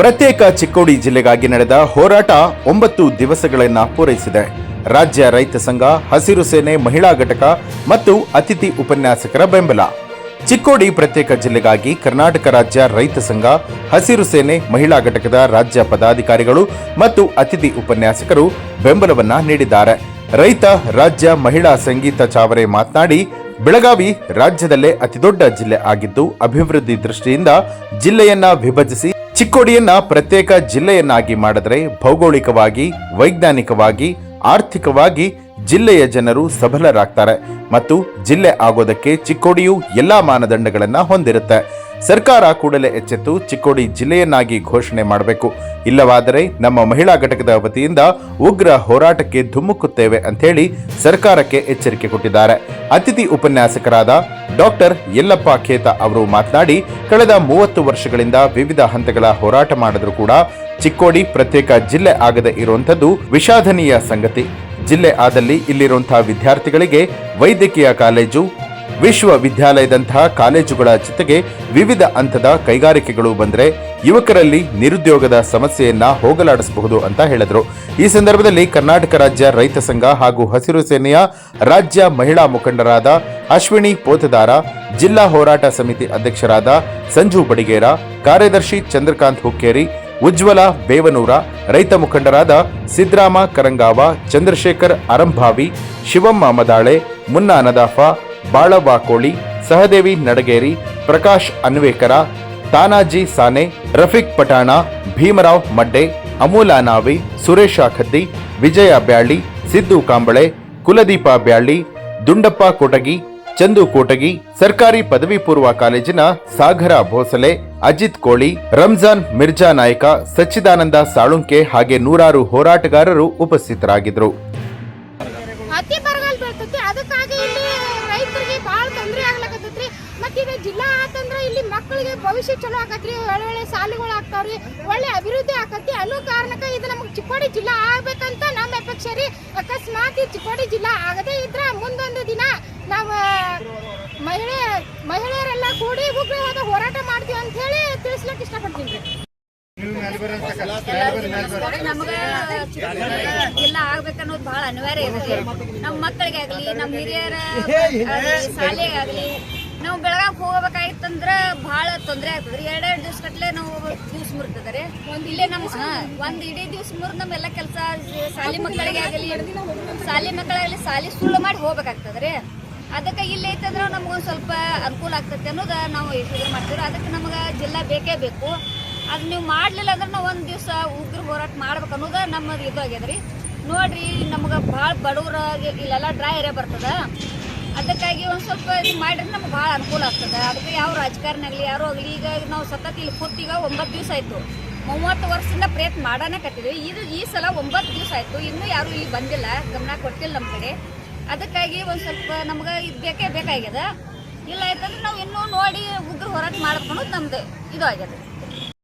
ಪ್ರತ್ಯೇಕ ಚಿಕ್ಕೋಡಿ ಜಿಲ್ಲೆಗಾಗಿ ನಡೆದ ಹೋರಾಟ ಒಂಬತ್ತು ದಿವಸಗಳನ್ನ ಪೂರೈಸಿದೆ. ರಾಜ್ಯ ರೈತ ಸಂಘ, ಹಸಿರು ಸೇನೆ, ಮಹಿಳಾ ಘಟಕ ಮತ್ತು ಅತಿಥಿ ಉಪನ್ಯಾಸಕರ ಬೆಂಬಲ. ಚಿಕ್ಕೋಡಿ ಪ್ರತ್ಯೇಕ ಜಿಲ್ಲೆಗಾಗಿ ಕರ್ನಾಟಕ ರಾಜ್ಯ ರೈತ ಸಂಘ, ಹಸಿರು ಸೇನೆ, ಮಹಿಳಾ ಘಟಕದ ರಾಜ್ಯ ಪದಾಧಿಕಾರಿಗಳು ಮತ್ತು ಅತಿಥಿ ಉಪನ್ಯಾಸಕರು ಬೆಂಬಲವನ್ನ ನೀಡಿದ್ದಾರೆ. ರೈತ, ರಾಜ್ಯ ಮಹಿಳಾ ಸಂಗೀತ ಚಾವರೆ ಮಾತನಾಡಿ, ಬೆಳಗಾವಿ ರಾಜ್ಯದಲ್ಲೇ ಅತಿದೊಡ್ಡ ಜಿಲ್ಲೆ ಆಗಿದ್ದು, ಅಭಿವೃದ್ಧಿ ದೃಷ್ಟಿಯಿಂದ ಜಿಲ್ಲೆಯನ್ನ ವಿಭಜಿಸಿ ಚಿಕ್ಕೋಡಿಯನ್ನ ಪ್ರತ್ಯೇಕ ಜಿಲ್ಲೆಯನ್ನಾಗಿ ಮಾಡಿದರೆ ಭೌಗೋಳಿಕವಾಗಿ, ವೈಜ್ಞಾನಿಕವಾಗಿ, ಆರ್ಥಿಕವಾಗಿ ಜಿಲ್ಲೆಯ ಜನರು ಸಬಲರಾಗ್ತಾರೆ. ಮತ್ತು ಜಿಲ್ಲೆ ಆಗೋದಕ್ಕೆ ಚಿಕ್ಕೋಡಿಯು ಎಲ್ಲಾ ಮಾನದಂಡಗಳನ್ನ ಹೊಂದಿರುತ್ತೆ. ಸರ್ಕಾರ ಕೂಡಲೇ ಎಚ್ಚೆತ್ತು ಚಿಕ್ಕೋಡಿ ಜಿಲ್ಲೆಯನ್ನಾಗಿ ಘೋಷಣೆ ಮಾಡಬೇಕು. ಇಲ್ಲವಾದರೆ ನಮ್ಮ ಮಹಿಳಾ ಘಟಕದ ವತಿಯಿಂದ ಉಗ್ರ ಹೋರಾಟಕ್ಕೆ ಧುಮ್ಮುಕುತ್ತೇವೆ ಅಂತೇಳಿ ಸರ್ಕಾರಕ್ಕೆ ಎಚ್ಚರಿಕೆ ಕೊಟ್ಟಿದ್ದಾರೆ. ಅತಿಥಿ ಉಪನ್ಯಾಸಕರಾದ ಡಾಕ್ಟರ್ ಯಲ್ಲಪ್ಪ ಖೇತ ಅವರು ಮಾತನಾಡಿ, ಕಳೆದ ಮೂವತ್ತು ವರ್ಷಗಳಿಂದ ವಿವಿಧ ಹಂತಗಳ ಹೋರಾಟ ಮಾಡಿದರೂ ಕೂಡ ಚಿಕ್ಕೋಡಿ ಪ್ರತ್ಯೇಕ ಜಿಲ್ಲೆ ಆಗದೆ ಇರುವಂಥದ್ದು ವಿಷಾದನೀಯ ಸಂಗತಿ. ಜಿಲ್ಲೆ ಆದಲ್ಲಿ ಇಲ್ಲಿರುವಂತಹ ವಿದ್ಯಾರ್ಥಿಗಳಿಗೆ ವೈದ್ಯಕೀಯ ಕಾಲೇಜು ವಿಶ್ವವಿದ್ಯಾಲಯದಂತಹ ಕಾಲೇಜುಗಳ ಜೊತೆಗೆ ವಿವಿಧ ಹಂತದ ಕೈಗಾರಿಕೆಗಳು ಬಂದರೆ ಯುವಕರಲ್ಲಿ ನಿರುದ್ಯೋಗದ ಸಮಸ್ಯೆಯನ್ನ ಹೋಗಲಾಡಿಸಬಹುದು ಅಂತ ಹೇಳಿದರು. ಈ ಸಂದರ್ಭದಲ್ಲಿ ಕರ್ನಾಟಕ ರಾಜ್ಯ ರೈತ ಸಂಘ ಹಾಗೂ ಹಸಿರು ಸೇನೆಯ ರಾಜ್ಯ ಮಹಿಳಾ ಮುಖಂಡರಾದ ಅಶ್ವಿನಿ ಪೋತದಾರ, ಜಿಲ್ಲಾ ಹೋರಾಟ ಸಮಿತಿ ಅಧ್ಯಕ್ಷರಾದ ಸಂಜು ಬಡಿಗೇರ, ಕಾರ್ಯದರ್ಶಿ ಚಂದ್ರಕಾಂತ್ ಹುಕ್ಕೇರಿ, ಉಜ್ವಲ ಬೇವನೂರ, ರೈತ ಮುಖಂಡರಾದ ಸಿದ್ದರಾಮ ಕರಂಗಾವ, ಚಂದ್ರಶೇಖರ್ ಅರಂಭಾವಿ, ಶಿವಮ್ಮ ಮದಾಳೆ, ಮುನ್ನಾ ನದಾಫ ಬಾಳವಾಕೋಳಿ ಸಹದೇವಿ ನಡಗೇರಿ, ಪ್ರಕಾಶ್ ಅನ್ವೇಕರ, ತಾನಾಜಿ ಸಾನೆ, ರಫೀಕ್ ಪಠಾಣ, ಭೀಮರಾವ್ ಮಡ್ಡೆ, ಅಮೂಲಾ ನಾವಿ, ಸುರೇಶ ಖದ್ದಿ, ವಿಜಯ ಬ್ಯಾಳಿ ಸಿದ್ದು ಕಾಂಬಳೆ, ಕುಲದೀಪ ಬ್ಯಾಳಿ ದುಂಡಪ್ಪ ಕೊಟಗಿ, ಚಂದು ಕೋಟಗಿ, ಸರ್ಕಾರಿ ಪದವಿ ಪೂರ್ವ ಕಾಲೇಜಿನ ಸಾಗರ ಭೋಸಲೆ, ಅಜಿತ್ ಕೋಳಿ, ರಂಜಾನ್ ಮಿರ್ಜಾ ನಾಯಕ, ಸಚ್ಚಿದಾನಂದ ಸಾಳುಂಕೆ ಹಾಗೆ ನೂರಾರು ಹೋರಾಟಗಾರರು ಉಪಸ್ಥಿತರಾಗಿದ್ದರು ಅತಿ ಬರಗಾಲ ಬೀಳ್ತೈತಿ ಅದಕ್ಕಾಗಿ ಇಲ್ಲಿ ರೈತರಿಗೆ ಭಾಳ ತೊಂದರೆ ಆಗ್ಲಕತ್ತೈತ್ರಿ ಮತ್ತೆ ಇದು ಜಿಲ್ಲಾ ಆತಂದ್ರ ಇಲ್ಲಿ ಮಕ್ಕಳಿಗೆ ಭವಿಷ್ಯ ಚಲೋ ಆಕತ್ರಿ ಒಳ್ಳೆ ಒಳ್ಳೆ ಸಾಲುಗಳು ಆಗ್ತಾವ್ರಿ ಒಳ್ಳೆ ಅಭಿವೃದ್ಧಿ ಆಕತಿ ಅನ್ನೋ ಕಾರಣಕ್ಕೆ ಇದು ನಮ್ಗೆ ಚಿಕ್ಕೋಡಿ ಜಿಲ್ಲಾ ಆಗ್ಬೇಕಂತ ನಮ್ಮ ಅಪೇಕ್ಷೆ ರೀ. ಅಕಸ್ಮಾತ್ ಈ ಚಿಕ್ಕೋಡಿ ಜಿಲ್ಲಾ ಆಗದೇ ಇದ್ರೆ ಮುಂದೊಂದು ದಿನ ನಾವು ಮಹಿಳೆ ಮಹಿಳೆಯರೆಲ್ಲ ಕೂಡಿ ಉಗ್ರವಾದ ಹೋರಾಟ ಮಾಡ್ತೀವಿ ಅಂತ ಹೇಳಿ ತಿಳಿಸ್ಲಿಕ್ಕೆ ಇಷ್ಟಪಡ್ತೀನಿ ರೀ. ಜಿಲ್ಲ ಜಿಲ್ಲಾ ಆಗ್ಬೇಕನ್ನೋದು ಬಹಳ ಅನಿವಾರ್ಯ ಇದೆ ನಮ್ಮ ಮಕ್ಕಳಿಗೆ ಆಗಲಿ ನಮ್ಮ ಹಿರಿಯರ ಶಾಲೆಗೆ ಆಗ್ಲಿ ನಾವು ಬೆಳಗಾವ್ ಹೋಗ್ಬೇಕಾಗಿತ್ತಂದ್ರ ಬಹಳ ತೊಂದರೆ ಆಗ್ತದ್ರಿ ಎರಡೆರಡು ದಿವ್ಸ ಕಟ್ಲೆ ನಾವು ದಿವ್ಸ ಮುರ್ತದ್ರಿ ಇಲ್ಲೇ ನಮ್ ಒಂದ್ ಇಡೀ ದಿವ್ಸ ಮುರ್ ನಮ್ ಎಲ್ಲಾ ಕೆಲಸ ಶಾಲಿ ಮಕ್ಕಳಿಗೆ ಆಗಲಿ ಶಾಲಿ ಮಕ್ಕಳಾಗಲಿ ಶಾಲಿ ಸುಳ್ಳು ಮಾಡಿ ಹೋಗ್ಬೇಕಾಗ್ತದ್ರಿ ಅದಕ್ಕೆ ಇಲ್ಲಿ ಐತಂದ್ರ ನಮ್ಗೊಂದ್ ಸ್ವಲ್ಪ ಅನುಕೂಲ ಆಗ್ತೈತೆ ಅನ್ನೋದು ನಾವು ಇದು ಮಾಡ್ತೀವಿ ಅದಕ್ಕೆ ನಮಗೆ ಜಿಲ್ಲಾ ಬೇಕೇ ಬೇಕು. ಅದು ನೀವು ಮಾಡ್ಲಿಲ್ಲ ಅಂದ್ರೆ ನಾವು ಒಂದು ದಿವಸ ಉಗ್ರ ಹೋರಾಟ ಮಾಡ್ಬೇಕು ಅನ್ನೋದು ನಮ್ಮದು ಇದು ಆಗ್ಯದ್ರಿ ನೋಡ್ರಿ ನಮ್ಗೆ ಭಾಳ ಬಡವ್ರ ಇಲ್ಲೆಲ್ಲ ಡ್ರೈ ಏರಿಯಾ ಬರ್ತದ. ಅದಕ್ಕಾಗಿ ಒಂದು ಸ್ವಲ್ಪ ಇದು ಮಾಡಿದ್ರೆ ನಮ್ಗೆ ಭಾಳ ಅನುಕೂಲ ಆಗ್ತದೆ. ಅದಕ್ಕೆ ಯಾವ ರಾಜಕಾರಣ ಆಗಲಿ, ಯಾರು ಆಗಲಿ, ಈಗ ನಾವು ಸತತ ಇಲ್ಲಿ ಕೂತೀಗ ಒಂಬತ್ತು ದಿವಸ ಆಯಿತು. ಮೂವತ್ತು ವರ್ಷದಿಂದ ಪ್ರಯತ್ನ ಮಾಡೋಣ ಕಟ್ಟಿದ್ವಿ. ಇದು ಈ ಸಲ ಒಂಬತ್ತು ದಿವಸ ಆಯಿತು. ಇನ್ನೂ ಯಾರು ಇಲ್ಲಿ ಬಂದಿಲ್ಲ. ಗಮನ ಕೊಟ್ಟಿಲ್ಲ ನಮ್ಮ ಕಡೆ. ಅದಕ್ಕಾಗಿ ಒಂದು ಸ್ವಲ್ಪ ನಮ್ಗೆ ಇದು ಬೇಕೇ ಬೇಕಾಗ್ಯದ. ಇಲ್ಲ ಆಯ್ತಂದ್ರೆ ನಾವು ಇನ್ನೂ ನೋಡಿ ಉಗ್ರ ಹೋರಾಟ ಮಾಡ್ಕೊಂಡು ನಮ್ದು ಇದು ಆಗ್ಯದ.